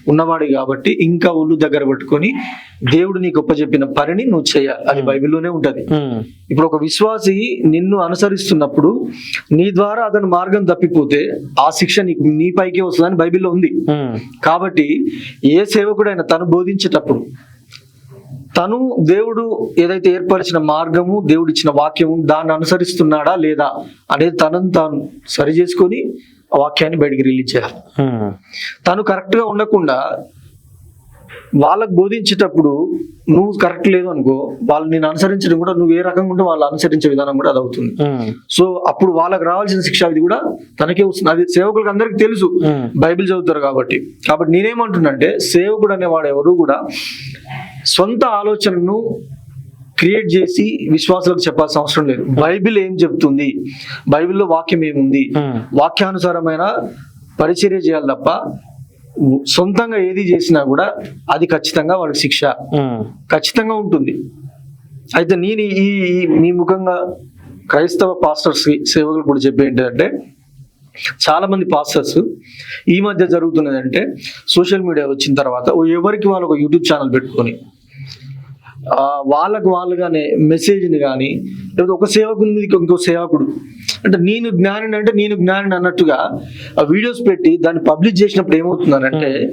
S2: ఉన్నవాడే కాబట్టి ఇంకా ఒళ్ళు దగ్గర పెట్టుకొని దేవుడు నీకు చెప్పిన పనిని నువ్వు చేయాలి అది బైబిల్లోనే ఉంటది. ఇప్పుడు ఒక విశ్వాసి నిన్ను అనుసరిస్తున్నప్పుడు నీ ద్వారా అతను మార్గం తప్పిపోతే ఆ శిక్ష నీకు నీ పైకే వస్తుందని బైబిల్లో ఉంది. కాబట్టి ఏ సేవకుడైనా తను బోధించేటప్పుడు తను దేవుడు ఏదైతే ఏర్పరిచిన మార్గము దేవుడు ఇచ్చిన వాక్యము దాన్ని అనుసరిస్తున్నాడా లేదా అనేది తనను తాను సరి చేసుకొని ఆ వాక్యాన్ని బయటికి రిలీజ్ చేయాలి. తను కరెక్ట్గా ఉండకుండా వాళ్ళకు బోధించేటప్పుడు నువ్వు కరెక్ట్ లేదు అనుకో వాళ్ళు నేను అనుసరించడం కూడా నువ్వు ఏ రకంగా ఉంటే వాళ్ళు అనుసరించే విధానం కూడా అది అవుతుంది. సో అప్పుడు వాళ్ళకి రావాల్సిన శిక్ష అది కూడా తనకే వస్తుంది. అది సేవకులకు అందరికి తెలుసు. బైబిల్ చదువుతారు కాబట్టి. కాబట్టి నేనేమంటున్నానంటే సేవకుడు అనేవాడు ఎవరు కూడా సొంత ఆలోచనను క్రియేట్ చేసి విశ్వాసాలకు చెప్పాల్సిన అవసరం లేదు. బైబిల్ ఏం చెప్తుంది బైబిల్లో వాక్యం ఏముంది?
S1: ఉమ్,
S2: వాక్యానుసారమైన పరిచర్య చేయాలి తప్ప సొంతంగా ఏది చేసినా కూడా అది ఖచ్చితంగా వాళ్ళకి శిక్ష.
S1: ఉమ్,
S2: ఖచ్చితంగా ఉంటుంది. అయితే నేను ఈ ఈ- మీ ముఖంగా క్రైస్తవ పాస్టర్స్ సేవకులు కూడా చెప్పే చాలా మంది పాస్టర్స్ ఈ మధ్య జరుగుతున్నది అంటే సోషల్ మీడియా వచ్చిన తర్వాత ఓ ఎవరికి వాళ్ళు ఒక యూట్యూబ్ ఛానల్ పెట్టుకొని వాళ్ళకు వాళ్ళుగానే మెసేజ్ని కానీ లేకపోతే ఒక సేవకుని ఇంకో సేవకుడు. అంటే నేను జ్ఞానిని అంటే నేను జ్ఞానిని అన్నట్టుగా ఆ వీడియోస్ పెట్టి దాన్ని పబ్లిష్ చేసినప్పుడు ఏమవుతుందనంటే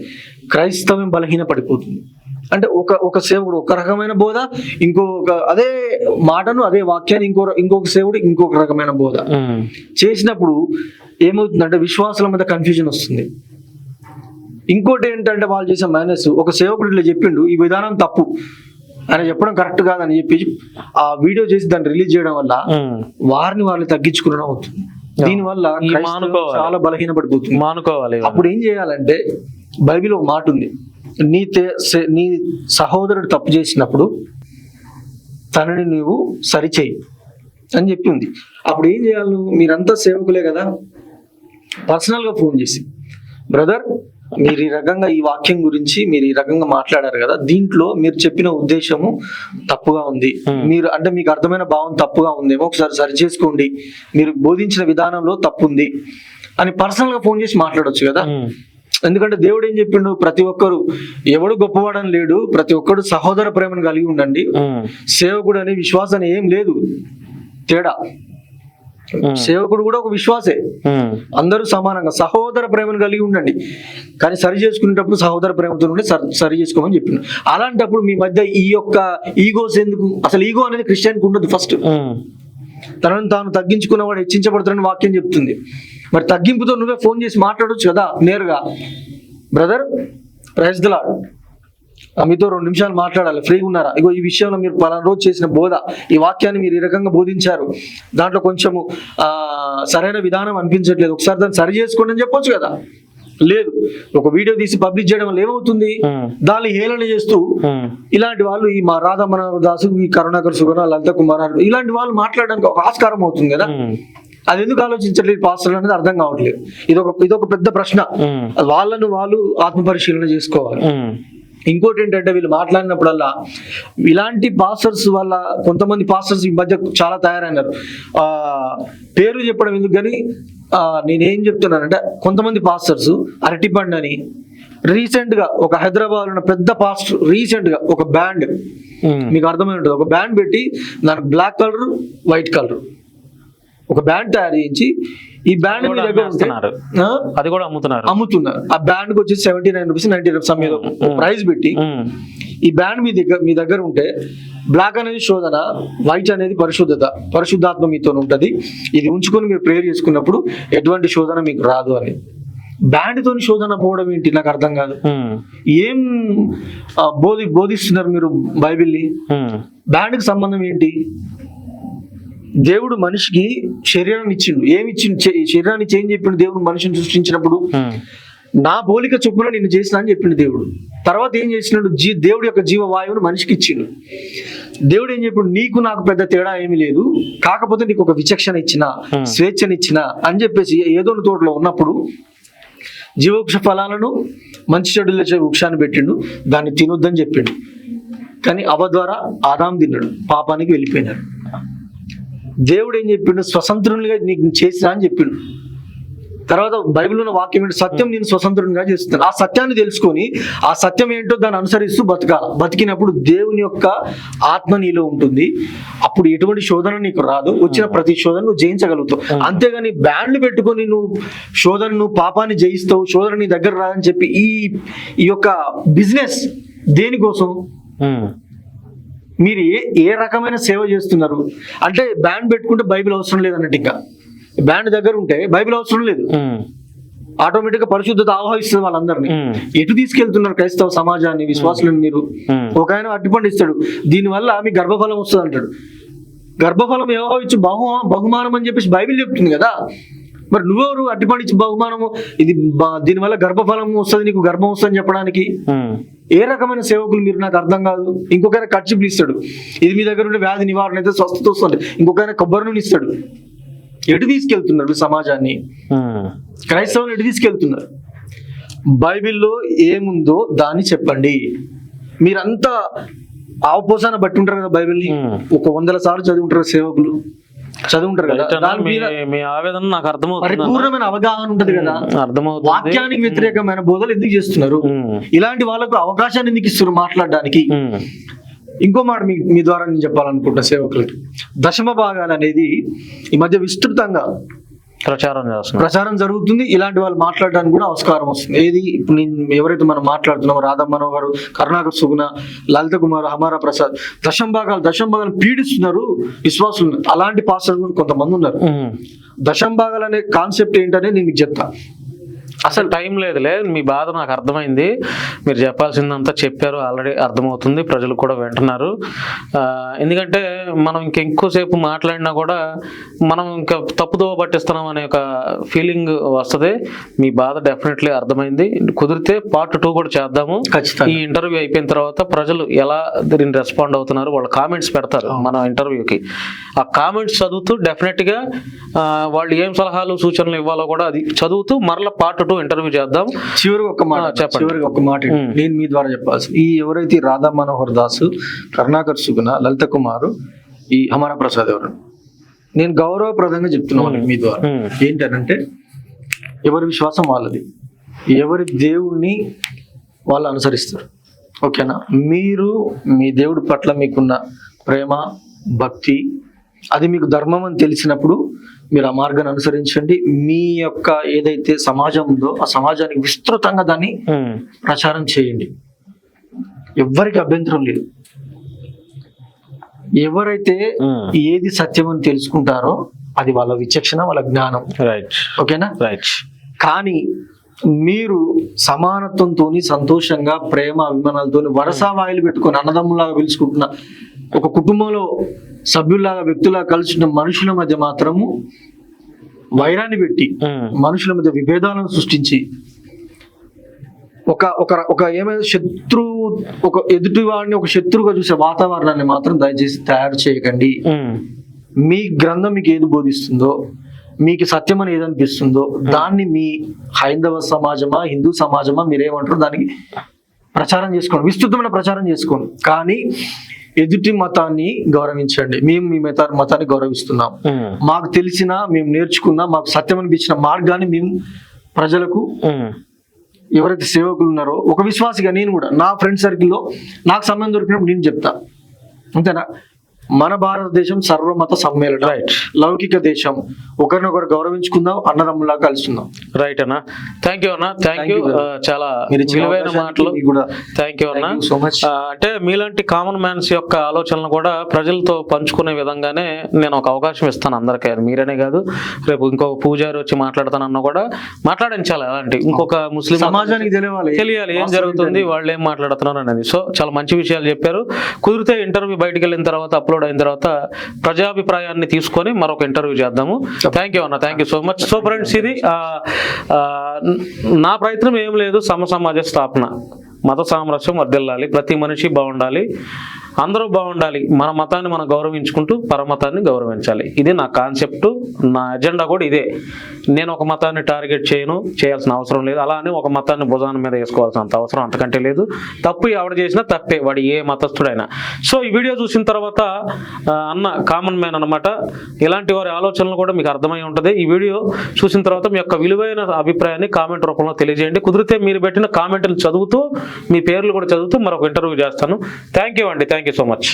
S2: క్రైస్తవం బలహీన పడిపోతుంది అంటే ఒక ఒక సేవకుడు ఒక రకమైన బోధ ఇంకొక అదే మాటను అదే వాక్యాన్ని ఇంకో ఇంకొక సేవుడు ఇంకొక రకమైన బోధ. చేసినప్పుడు ఏమవుతుందంటే విశ్వాసాల మీద కన్ఫ్యూజన్ వస్తుంది. ఇంకోటి ఏంటంటే వాళ్ళు చేసే మైనస్ ఒక సేవకుడు ఇట్లా చెప్పిండు ఈ విధానం తప్పు. ఆయన చెప్పడం కరెక్ట్ కాదని చెప్పి ఆ వీడియో చేసి దాన్ని రిలీజ్ చేయడం వల్ల. వారిని వాళ్ళు తగ్గించుకోవడం అవుతుంది. దీనివల్ల. చాలా బలహీనపడిపోతుంది
S1: మానుకోవాలి
S2: అప్పుడు ఏం చేయాలంటే బైబిల్ ఒక మాట ఉంది. నీ నీ సహోదరుడు తప్పు చేసినప్పుడు తనని నువ్వు సరిచేయి అని చెప్పి ఉంది. అప్పుడు ఏం చేయాలి నువ్వు? మీరంతా సేవకులే కదా. పర్సనల్గా ఫోన్ చేసి బ్రదర్ మీరు ఈ రకంగా ఈ వాక్యం గురించి మీరు ఈ రకంగా మాట్లాడారు కదా దీంట్లో మీరు చెప్పిన ఉద్దేశము తప్పుగా ఉంది.
S1: Hmm.
S2: మీరు అంటే మీకు అర్థమైన భావం తప్పుగా ఉందేమో ఒకసారి సరి చేసుకోండి. మీరు బోధించిన విధానంలో తప్పు ఉంది అని పర్సనల్గా ఫోన్ చేసి మాట్లాడొచ్చు కదా.
S1: ఉమ్,
S2: ఎందుకంటే దేవుడు ఏం చెప్పిండు? ప్రతి ఒక్కరు ఎవడు గొప్పవాడని లేడు ప్రతి ఒక్కడు సహోదర ప్రేమను కలిగి ఉండండి.
S1: ఉమ్,
S2: సేవకుడు అని విశ్వాసం ఏం లేదు. తేడా. సేవకుడు కూడా ఒక విశ్వాసే. అందరూ సమానంగా సహోదర ప్రేమను కలిగి ఉండండి. కానీ సరి చేసుకునేటప్పుడు సహోదర ప్రేమతో ఉండి సరి సరి చేసుకోమని చెప్పిండు అలాంటప్పుడు మీ మధ్య ఈ యొక్క ఈగోస్ ఎందుకు? అసలు ఈగో అనేది క్రిస్టియన్కి ఉండదు ఫస్ట్. తనను తాను తగ్గించుకున్నవాడు హెచ్చించబడుతాడని వాక్యం చెప్తుంది. మరి తగ్గింపుతో నువ్వే ఫోన్ చేసి మాట్లాడొచ్చు కదా నేరుగా? బ్రదర్ ప్రైజ్ దిలాడ్ మీతో రెండు నిమిషాలు మాట్లాడాలి. ఫ్రీగా ఉన్నారా? ఇగో ఈ విషయంలో మీరు పలానా రోజు చేసిన బోధ ఈ వాక్యాన్ని మీరు ఈ రకంగా బోధించారు. దాంట్లో కొంచెము ఆ సరైన విధానం అనిపించట్లేదు. ఒకసారి దాన్ని సరి చేసుకోండి అని చెప్పొచ్చు కదా? లేదు. ఒక వీడియో తీసి పబ్లిష్ చేయడం వల్ల ఏమవుతుంది? దాన్ని హేళన చేస్తూ ఇలాంటి వాళ్ళు ఈ మా రాధమన దాసు ఈ కరుణాకర్ సుగణ లలిత కుమార్ ఇలాంటి వాళ్ళు మాట్లాడడానికి ఒక ఆస్కారం అవుతుంది కదా? అది ఎందుకు ఆలోచించట్లేదు పాస్టర్ అనేది అర్థం కావట్లేదు. ఇది ఒక ఇది ఒక పెద్ద ప్రశ్న. వాళ్ళను వాళ్ళు ఆత్మ పరిశీలన చేసుకోవాలి ఇంకోటి ఏంటంటే వీళ్ళు మాట్లాడినప్పుడల్లా ఇలాంటి పాస్టర్స్ వల్ల కొంతమంది పాస్టర్స్ ఈ మధ్య చాలా తయారైనారు. ఆ పేరు చెప్పడం ఎందుకు కానీ ఆ, నేనేం చెప్తున్నానంటే కొంతమంది పాస్టర్స్ అరటిపండు అని రీసెంట్గా ఒక హైదరాబాద్ ఉన్న పెద్ద పాస్టర్ రీసెంట్గా ఒక బ్యాండ్ మీకు అర్థమై ఉంటుంది. ఒక బ్యాండ్ పెట్టి దానికి బ్లాక్ కలర్ వైట్ కలర్. ఒక బ్యాండ్ తయారు చేయించి ఈ బ్యాండ్ మీ
S1: కూడా
S2: దగ్గర ఉంటే
S1: అమ్మేస్తున్నారు.
S2: ఆ,
S1: అది కూడా అమ్ముతున్నారు.
S2: అమ్ముతున్నారు. ఆ బ్యాండ్కి వచ్చేసి seventy nine rupees ninety rupees మీద ప్రైస్ పెట్టి ఈ బ్యాండ్ మీ దగ్గర మీ దగ్గర ఉంటే బ్లాక్ అనేది శోధన వైట్ అనేది పరిశుద్ధత పరిశుద్ధాత్మ మీతో ఉంటది. ఇది ఉంచుకొని మీరు ప్రేయర్ చేసుకున్నప్పుడు ఎటువంటి శోధన మీకు రాదు అని. బ్యాండ్ తోని శోధన పోవడం ఏంటి? నాకు అర్థం కాదు. ఏం బోధి బోధిస్తున్నారు మీరు బైబిల్ని? బ్యాండ్కి సంబంధం ఏంటి? దేవుడు మనిషికి శరీరాన్ని ఇచ్చిండు. ఏమి ఇచ్చిండు? శరీరాన్ని ఏం చెప్పిండు దేవుడు మనిషిని సృష్టించినప్పుడు? నా పోలిక చొప్పున నిన్ను చేసిన అని చెప్పిండు దేవుడు. తర్వాత ఏం చేసినాడు? జీ దేవుడి యొక్క జీవ వాయువును మనిషికి ఇచ్చిండు. దేవుడు ఏం చెప్పిండు? నీకు నాకు పెద్ద తేడా ఏమీ లేదు. కాకపోతే నీకు ఒక విచక్షణ ఇచ్చిన. స్వేచ్ఛనిచ్చిన అని చెప్పేసి ఏదో తోటలో ఉన్నప్పుడు జీవవృక్ష ఫలాలను మంచి చెడులు వృక్షాన్ని పెట్టిండు. దాన్ని తినొద్దని చెప్పిండు. కానీ అవ ద్వారా ఆదాం తిన్నాడు. పాపానికి వెళ్ళిపోయినాడు. దేవుడు ఏం చెప్పిండు? స్వతంత్రునిగా నీకు చేసినా అని చెప్పిండు. తర్వాత బైబిల్ ఉన్న వాక్యం ఏంటి? సత్యం నేను స్వతంత్రునిగా చేస్తున్నాను. ఆ సత్యాన్ని తెలుసుకొని ఆ సత్యం ఏంటో దాన్ని అనుసరిస్తూ బతకాల. బతికినప్పుడు దేవుని యొక్క ఆత్మ నీలో ఉంటుంది. అప్పుడు ఎటువంటి శోధన నీకు రాదు. వచ్చిన ప్రతి శోధన నువ్వు జయించగలుగుతావు. అంతేగాని బ్యాండ్లు పెట్టుకొని నువ్వు శోధన నువ్వు పాపాన్ని జయిస్తావు శోధన నీ దగ్గర రాదని చెప్పి ఈ ఈ యొక్క బిజినెస్ దేనికోసం? మీరు ఏ ఏ రకమైన సేవ చేస్తున్నారు? అంటే బ్యాండ్ పెట్టుకుంటే బైబిల్ అవసరం లేదన్నట్టు ఇంకా. బ్యాండ్ దగ్గర ఉంటే బైబిల్ అవసరం లేదు. ఆటోమేటిక్గా పరిశుద్ధత ఆహ్వానిస్తుంది వాళ్ళందరినీ. ఎటు తీసుకెళ్తున్నారు క్రైస్తవ సమాజాన్ని విశ్వాసులను మీరు? ఒక ఆయన అట్టిపండు ఇస్తాడు. దీనివల్ల మీ గర్భఫలం వస్తుంది అంటాడు గర్భఫలం ఏవో ఇచ్చి బహు బహుమానం అని చెప్పేసి బైబిల్ చెప్తుంది కదా. మరి నువ్వెవరు? అట్టిపండు ఇచ్చి బహుమానము. ఇది దీనివల్ల గర్భఫలం వస్తుంది నీకు గర్భం వస్తుంది చెప్పడానికి. ఏ రకమైన సేవకులు మీరు? నాకు అర్థం కాదు. ఇంకొకైనా ఖర్చు ఇస్తాడు. ఇది మీ దగ్గర ఉండే వ్యాధి నివారణ అయితే స్వస్థత వస్తుంది. ఇంకొకైనా కొబ్బరి నూనె ఇస్తాడు. ఎటు తీసుకెళ్తున్నారు సమాజాన్ని? క్రైస్తవులు ఎటు తీసుకెళ్తున్నారు? బైబిల్లో ఏముందో దాన్ని చెప్పండి. మీరంతా ఆవపోసాన బట్టి ఉంటారు కదా బైబిల్ని. ఒక వందల సార్లు చదివి ఉంటారు సేవకులు. చదివి ఉంటారు కదా
S1: మీ ఆవేదన నాకు అర్థమవుతుంది.
S2: పరిపూర్ణమైన అవగాహన ఉంటది కదా.
S1: అర్థమవుతుంది.
S2: వాక్యానికి వ్యతిరేకమైన బోధలు ఎందుకు చేస్తున్నారు? ఇలాంటి వాళ్ళకు అవకాశాన్ని ఎందుకు ఇస్తారు మాట్లాడడానికి? ఇంకో మాట మీ మీ ద్వారా నేను చెప్పాలనుకుంటున్నా సేవకులకి. దశమ భాగాలు అనేది ఈ మధ్య విస్తృతంగా
S1: ప్రచారం చేస్తున్నారు
S2: ప్రచారం జరుగుతుంది. ఇలాంటి వాళ్ళు మాట్లాడడానికి కూడా ఆస్కారం వస్తుంది. ఏది ఇప్పుడు నేను ఎవరైతే మనం మాట్లాడుతున్నామో రాధమ్మనో గారు కరుణాకర్ సుగుణ లలిత కుమార్ హమారా ప్రసాద్ దశం భాగాలు దశం భాగాలు పీడిస్తున్నారు విశ్వాసులు అలాంటి పాస్టర్లు కూడా కొంతమంది ఉన్నారు.
S1: ఉమ్.
S2: దశం భాగాలు అనే కాన్సెప్ట్ ఏంటనే నేను మీకు చెప్తా.
S1: అసలు టైం లేదులే మీ బాధ నాకు అర్థమైంది. మీరు చెప్పాల్సిందంతా చెప్పారు ఆల్రెడీ అర్థమవుతుంది ప్రజలు కూడా వింటున్నారు. ఎందుకంటే మనం ఇంక ఎక్కువసేపు మాట్లాడినా కూడా మనం ఇంకా తప్పుదోవ పట్టిస్తున్నాం అనే ఒక ఫీలింగ్ వస్తుంది. మీ బాధ డెఫినెట్లీ అర్థమైంది. కుదిరితే పార్ట్ టూ కూడా చేద్దాము.
S2: ఖచ్చితంగా.
S1: ఈ ఇంటర్వ్యూ అయిపోయిన తర్వాత ప్రజలు ఎలా దీన్ని రెస్పాండ్ అవుతున్నారు వాళ్ళ కామెంట్స్ పెడతారు మన ఇంటర్వ్యూకి. ఆ కామెంట్స్ చదువుతూ డెఫినెట్గా ఆ, వాళ్ళు ఏం సలహాలు సూచనలు ఇవ్వాలో కూడా అది చదువుతూ మరలా పార్ట్ టూ ఇంటర్వ్యూ చేద్దాం.
S2: చివరికి ఒక మాట
S1: చెప్పండి.
S2: చివరికి ఒక మాట. నేను మీ ద్వారా చెప్పాల్సి ఈ ఎవరైతే రాధా మనోహర్ దాసు కరుణాకర్ సుగుణ లలిత కుమారు ఈ హమారా ప్రసాద్ ఎవరు? నేను గౌరవప్రదంగా చెప్తున్నాను మీ ద్వారా. ఏంటనంటే ఎవరి విశ్వాసం వాళ్ళది. ఎవరి దేవుణ్ణి వాళ్ళు అనుసరిస్తారు. ఓకేనా? మీరు మీ దేవుడి పట్ల మీకున్న ప్రేమ భక్తి అది మీకు ధర్మం అని తెలిసినప్పుడు మీరు ఆ మార్గాన్ని అనుసరించండి. మీ యొక్క ఏదైతే సమాజం ఉందో ఆ సమాజానికి విస్తృతంగా దాన్ని ప్రచారం చేయండి. ఎవ్వరికి అభ్యంతరం లేదు. ఎవరైతే. ఏది సత్యం అని తెలుసుకుంటారో అది వాళ్ళ విచక్షణ వాళ్ళ జ్ఞానం.
S1: రైట్
S2: ఓకేనా?
S1: రైట్
S2: కానీ మీరు సమానత్వంతో సంతోషంగా ప్రేమ అభిమానాలతో వరస వాయిలు పెట్టుకొని అన్నదమ్ములాగా పిలుచుకుంటున్న ఒక కుటుంబంలో సభ్యుల్లాగా వ్యక్తులాగా కలిసిన మనుషుల మధ్య మాత్రము వైరాన్ని పెట్టి మనుషుల మధ్య విభేదాలను సృష్టించి ఒక ఒక ఒక ఏమైనా శత్రు ఒక ఎదుటి వాడిని ఒక శత్రువుగా చూసే వాతావరణాన్ని మాత్రం దయచేసి తయారు చేయకండి. మీ గ్రంథం మీకు ఏది బోధిస్తుందో మీకు సత్యం అని ఏదనిపిస్తుందో దాన్ని మీ హైందవ సమాజమా హిందూ సమాజమా మీరేమంటారు దానికి ప్రచారం చేసుకోండి. విస్తృతమైన ప్రచారం చేసుకోండి. కానీ ఎదుటి మతాన్ని గౌరవించండి. మేము మీ మత మతాన్ని గౌరవిస్తున్నాం. మాకు తెలిసిన మేము నేర్చుకున్న మాకు సత్యం అనిపించిన మార్గాన్ని మేము ప్రజలకు ఎవరైతే సేవకులు ఉన్నారో ఒక విశ్వాసిగా నేను కూడా నా ఫ్రెండ్ సర్కిల్లో నాకు సమయం దొరికినప్పుడు నేను చెప్తా. అంతేనా? మన భారతదేశం సర్వమత సమ్మేళనం.
S1: రైట్
S2: లౌకిక దేశం. ఒకరినొకరు గౌరవించుకుందాం అన్నదమ్ములా కలుసుకుందాం
S1: రైట్ అన్న. థ్యాంక్ యూ అన్న. Thank you. చాలా విలువైన మాటలు.
S2: కూడా
S1: థ్యాంక్ యూ అన్న.
S2: much.
S1: ఆ, అంటే మీలాంటి కామన్ మ్యాన్స్ యొక్క ఆలోచనలు కూడా ప్రజలతో పంచుకునే విధంగానే నేను ఒక అవకాశం ఇస్తాను అందరికీ. మీరనే కాదు రేపు ఇంకొక పూజారి వచ్చి మాట్లాడతానన్నా కూడా మాట్లాడించాలి అలాంటి. ఇంకొక ముస్లిం
S2: సమాజానికి తెలియాలి.
S1: తెలియాలి ఏం జరుగుతుంది వాళ్ళు ఏం మాట్లాడుతున్నారు అనేది. సో చాలా మంచి విషయాలు చెప్పారు. కుదిరితే ఇంటర్వ్యూ బయటికి వెళ్ళిన తర్వాత అప్లోడ్ అయిన తర్వాత ప్రజాభిప్రాయాన్ని తీసుకొని మరొక ఇంటర్వ్యూ చేద్దాము. థ్యాంక్ యూ అన్న. Thank you so much so friends ఇది నా ప్రయత్నం ఏం లేదు. సమ సమాజ స్థాపన. మత సామరస్యం వర్దిల్లాలి ప్రతి మనిషి బాగుండాలి. అందరూ బాగుండాలి. మన మతాన్ని మనం గౌరవించుకుంటూ పరమతాన్ని గౌరవించాలి. ఇది నా కాన్సెప్ట్ నా ఎజెండా కూడా ఇదే. నేను ఒక మతాన్ని టార్గెట్ చేయను చేయాల్సిన అవసరం లేదు. అలా అని ఒక మతాన్ని భుజాన్ని మీద వేసుకోవాల్సినంత అవసరం అంతకంటే లేదు. తప్పు ఎవడు చేసినా తప్పే వాడు ఏ మతస్థుడైనా. సో ఈ వీడియో చూసిన తర్వాత అన్న కామన్ మ్యాన్ అనమాట ఇలాంటి వారి ఆలోచనలు కూడా మీకు అర్థమై ఉంటుంది. ఈ వీడియో చూసిన తర్వాత మీ యొక్క విలువైన అభిప్రాయాన్ని కామెంట్ రూపంలో తెలియజేయండి. కుదిరితే మీరు పెట్టిన కామెంట్లు చదువుతూ మీ పేర్లు కూడా చదువుతూ మరొక ఇంటర్వ్యూ చేస్తాను. థ్యాంక్ యూ అండి థ్యాంక్ యూ సో మచ్